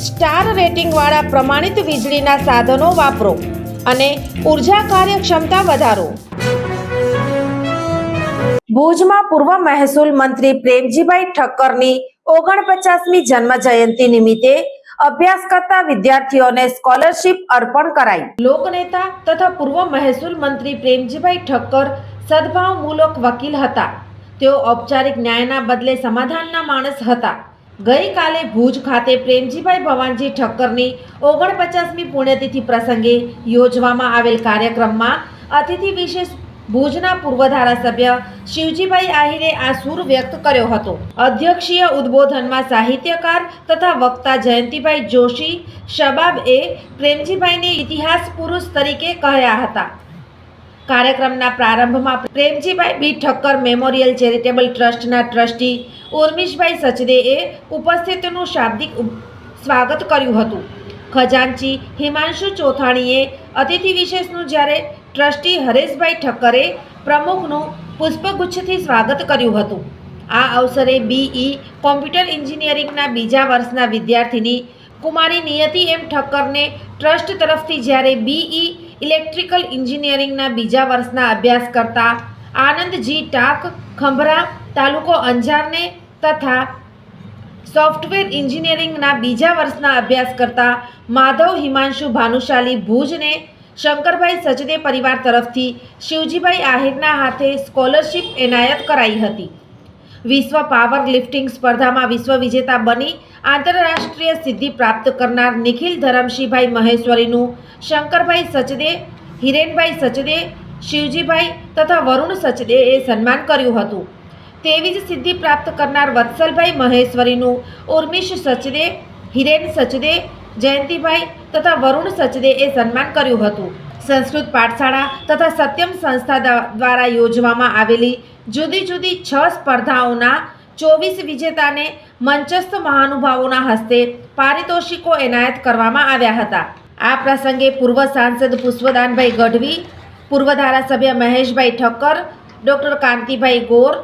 Star રેટિંગવાળા પ્રમાણિત વીજળીના સાધનો વાપરો અને ઊર્જા કાર્યક્ષમતા વધારો. ભુજમાં પૂર્વ મહેસૂલ મંત્રી પ્રેમજીભાઈ ઠક્કરની ઓગણપચાસમી જન્મ જયંતિ નિમિત્તે અભ્યાસ કરતા વિદ્યાર્થીઓને સ્કોલરશિપ અર્પણ કરાઈ. લોકનેતા તથા પૂર્વ મહેસૂલ મંત્રી પ્રેમજીભાઈ ઠક્કર સદભાવમૂલક વકીલ હતા. તેઓ ઔપચારિક ન્યાયના બદલે સમાધાનના માણસ હતા. ગઈકાલે ભુજ ખાતે પ્રેમજીભાઈ ભવાનજી ઠક્કરની ઓગણપચાસમી પુણ્યતિથિ પ્રસંગે યોજવામાં આવેલ કાર્યક્રમમાં અતિથિ વિશેષ ભુજના પૂર્વ ધારાસભ્ય શિવજીભાઈ આહિરે આ સૂર વ્યક્ત કર્યો હતો. અધ્યક્ષીય ઉદ્બોધનમાં સાહિત્યકાર તથા વક્તા જયંતિભાઈ જોશી શબાબએ પ્રેમજીભાઈને ઇતિહાસ પુરુષ તરીકે કહ્યા હતા. કાર્યક્રમના પ્રારંભમાં Premjibhai B Thakkar memorial charitable ટ્રસ્ટના ટ્રસ્ટી ઉર્મિશભાઈ સચદેએ ઉપસ્થિતનું શાબ્દિક સ્વાગત કર્યું હતું. ખજાનચી હિમાંશુ ચોથાણીએ અતિથિ વિશેષનું જ્યારે ટ્રસ્ટી હરેશભાઈ ઠક્કરે પ્રમુખનું પુષ્પગુચ્છથી સ્વાગત કર્યું હતું. આ અવસરે બીઈ કોમ્પ્યુટર એન્જિનિયરિંગના બીજા વર્ષના વિદ્યાર્થીની કુમારી નિયતિ એમ ઠક્કરને ટ્રસ્ટ તરફથી જ્યારે બીઈ ઇલેક્ટ્રિકલ એન્જિનિયરિંગના બીજા વર્ષના અભ્યાસ કરતા આનંદજી ટાક, ખંભરા, તાલુકો અંજારને તથા સોફ્ટવેર એન્જિનિયરિંગના બીજા વર્ષના અભ્યાસ કરતા માધવ હિમાંશુ ભાનુશાલી ભુજને શંકરભાઈ સચદે પરિવાર તરફથી શિવજીભાઈ આહિરના હાથે સ્કોલરશિપ એનાયત કરાઈ હતી. વિશ્વ પાવર લિફ્ટિંગ સ્પર્ધામાં વિશ્વ વિજેતા બની આંતરરાષ્ટ્રીય સિદ્ધિ પ્રાપ્ત કરનાર નિખિલ ધરમશીભાઈ મહેશ્વરીનું, શંકરભાઈ સચદે, હિરેનભાઈ સચદે, શિવજીભાઈ તથા વરુણ સચદેએ સન્માન કર્યું હતું. તેવી જ સિદ્ધિ પ્રાપ્ત કરનાર વત્સલભાઈ મહેશ્વરીનું, ઉર્મિશ સચદે, હિરેન સચદે, જયંતિભાઈ તથા વરુણ સચદેએ સન્માન કર્યું હતું. સંસ્કૃત પાઠશાળા તથા સત્યમ સંસ્થા દ્વા- દ્વારા યોજવામાં આવેલી જુદી જુદી છ સ્પર્ધાઓના ચોવીસ વિજેતાને મંચસ્થ મહાનુભાવોના હસ્તે પારિતોષિકો એનાયત કરવામાં આવ્યા હતા. આ પ્રસંગે પૂર્વ સાંસદ પુષ્પદાનભાઈ ગઢવી, પૂર્વ ધારાસભ્ય મહેશભાઈ ઠક્કર, ડૉક્ટર કાંતિભાઈ ગોર,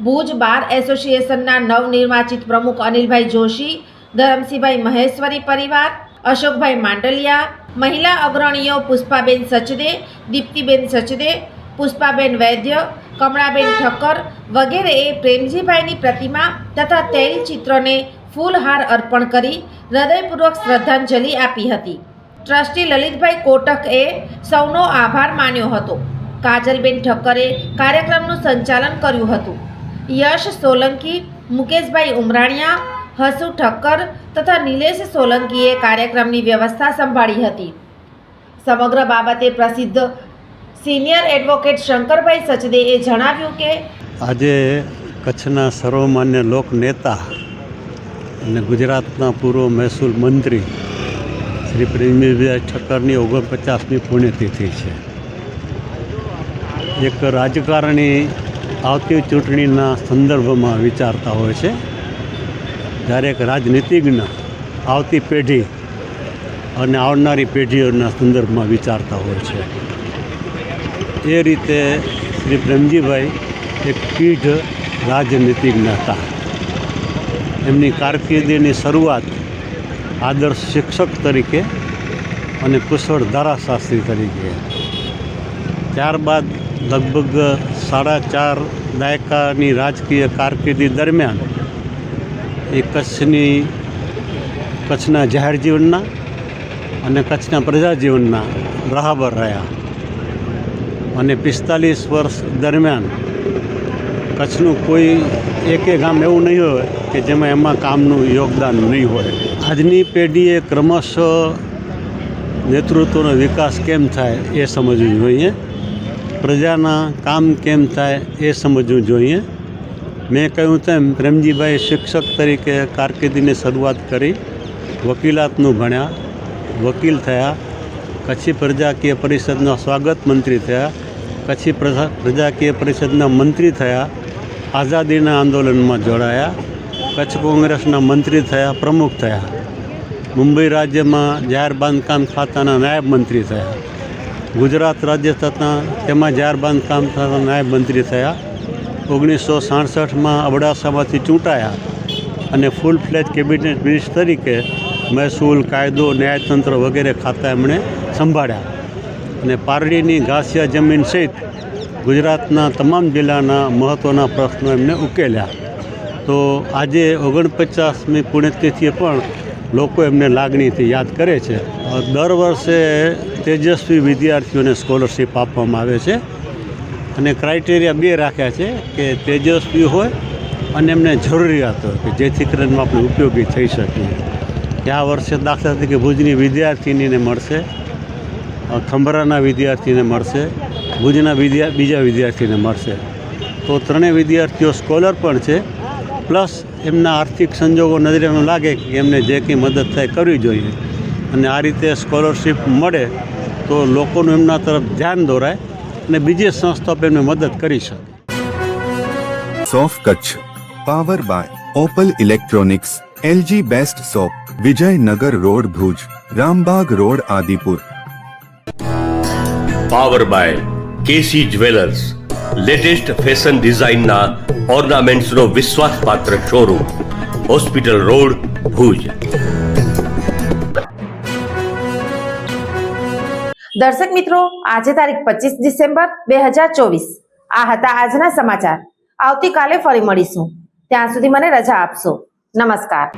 ભુજ બાર એસોસિએશનના નવનિર્વાચિત પ્રમુખ અનિલભાઈ જોશી, ધરમસિંહભાઈ મહેશ્વરી પરિવાર અશોકભાઈ માંડલિયા, મહિલા અગ્રણીઓ પુષ્પાબેન સચદે, દીપ્તિબેન સચદે, પુષ્પાબેન વૈદ્ય, કમળાબેન ઠક્કર વગેરેએ પ્રેમજીભાઈની પ્રતિમા તથા તૈલચિત્રને ફૂલહાર અર્પણ કરી હૃદયપૂર્વક શ્રદ્ધાંજલિ આપી હતી. ટ્રસ્ટી લલિતભાઈ કોટકએ સૌનો આભાર માન્યો હતો. કાજલબેન ઠક્કરે કાર્યક્રમનું સંચાલન કર્યું હતું. યશ સોલંકી, મુકેશભાઈ ઉમરાણિયા હસુ ઠક્કર તથા નિલેશ સોલંકીએ કાર્યક્રમની વ્યવસ્થા સંભાળી હતી. સમગ્ર બાબતે પ્રસિદ્ધ સિનિયર એડવોકેટ શંકરભાઈ સચદેએ જણાવ્યું કે આજે કચ્છના સર્વમાન્ય લોક નેતા અને ગુજરાતના પૂર્વ મહેસૂલ મંત્રી શ્રી પ્રેમીભાઈ ઠક્કરની ઓગણપચાસમી પુણ્યતિથિ છે. એક રાજકારણી આવતી ચૂંટણીના સંદર્ભમાં વિચારતા હોય છે. જ્યારે એક રાજનીતિજ્ઞ આવતી પેઢી અને આવનારી પેઢીઓના સંદર્ભમાં વિચારતા હોય છે. એ રીતે શ્રી પ્રેમજીભાઈ એક પીઢ રાજનીતિજ્ઞ હતા. એમની કારકિર્દીની શરૂઆત આદર્શ શિક્ષક તરીકે અને કુશળ ધારાશાસ્ત્રી તરીકે. ત્યારબાદ લગભગ સાડા ચાર દાયકાની રાજકીય કારકિર્દી દરમિયાન એ કચ્છની, કચ્છના જાહેર જીવનના અને કચ્છના પ્રજા જીવનના રાહબર રહ્યા. અને પિસ્તાલીસ વર્ષ દરમિયાન કચ્છનું કોઈ એકે ગામ એવું નહીં હોય કે જેમાં એમાં કામનું યોગદાન નહીં હોય. આજની પેઢીએ ક્રમશઃ નેતૃત્વનો વિકાસ કેમ થાય એ સમજવું જોઈએ. પ્રજાના કામ કેમ થાય એ સમજવું જોઈએ. મેં કહ્યું તેમ પ્રેમજીભાઈ શિક્ષક તરીકે કારકિર્દીની શરૂઆત કરી, વકીલાતનું ભણ્યા, વકીલ થયા, કચ્છી પ્રજાકીય પરિષદના સ્વાગત મંત્રી થયા, કચ્છી પ્રજા, પ્રજાકીય પરિષદના મંત્રી થયા, આઝાદીના આંદોલનમાં જોડાયા, કચ્છ કોંગ્રેસના મંત્રી થયા, પ્રમુખ થયા. મુંબઈ રાજ્યમાં જાહેર બાંધકામ ખાતાના નાયબ મંત્રી થયા. ગુજરાત રાજ્ય થતાં તેમાં જાહેર બાંધકામ ખાતાના નાયબ મંત્રી થયા. ઓગણીસો સાડસઠમાં અબડાસામાંથી ચૂંટાયા અને ફૂલ ફ્લેજ કેબિનેટ મિનિસ્ટર તરીકે મહેસૂલ કાયદો, ન્યાયતંત્ર વગેરે ખાતા એમણે સંભાળ્યા. અને પારડીની ઘાસિયા જમીન સહિત ગુજરાતના તમામ જિલ્લાના મહત્ત્વના પ્રશ્નો એમને ઉકેલ્યા. તો આજે ઓગણપચાસમી પુણ્યતિથિએ પણ લોકો એમને લાગણીથી યાદ કરે છે. દર વર્ષે તેજસ્વી વિદ્યાર્થીઓને સ્કોલરશિપ આપવામાં આવે છે. અને ક્રાઇટેરિયા બે રાખ્યા છે કે તેજસ્વી હોય અને એમને જરૂરિયાત હોય કે જેથી કરીને આપણે ઉપયોગી થઈ શકીએ. કે આ વર્ષે દાખલા તરીકે ભુજની વિદ્યાર્થીનીને મળશે ખંભરાના વિદ્યાર્થીને મળશે, ભુજના વિદ્યા, બીજા વિદ્યાર્થીને મળશે. તો ત્રણેય વિદ્યાર્થીઓ સ્કોલર પણ છે, પ્લસ એમના આર્થિક સંજોગો નજરે લાગે કે એમને જે કંઈ મદદ થાય કરવી જોઈએ. અને આ રીતે સ્કોલરશિપ મળે તો લોકોનું એમના તરફ ધ્યાન દોરાય અને બીજી સંસ્થા પણ એમને મદદ કરી શકે. સોફ Kutch power by opal electronics LG best shop Vijaynagar road Bhuj Rambag road Adipur. Power by KC jewellers latest fashion ડિઝાઇનના ઓર્નામેન્ટ્સનો વિશ્વાસપાત્ર શોરૂમ હોસ્પિટલ રોડ ભુજ. દર્શક મિત્રો, આજે તારીખ પચીસ ડિસેમ્બર બે હજાર ચોવીસ. આ હતા આજના સમાચાર. આવતીકાલે ફરી મળીશું. ત્યાં સુધી મને રજા આપશો. નમસ્કાર.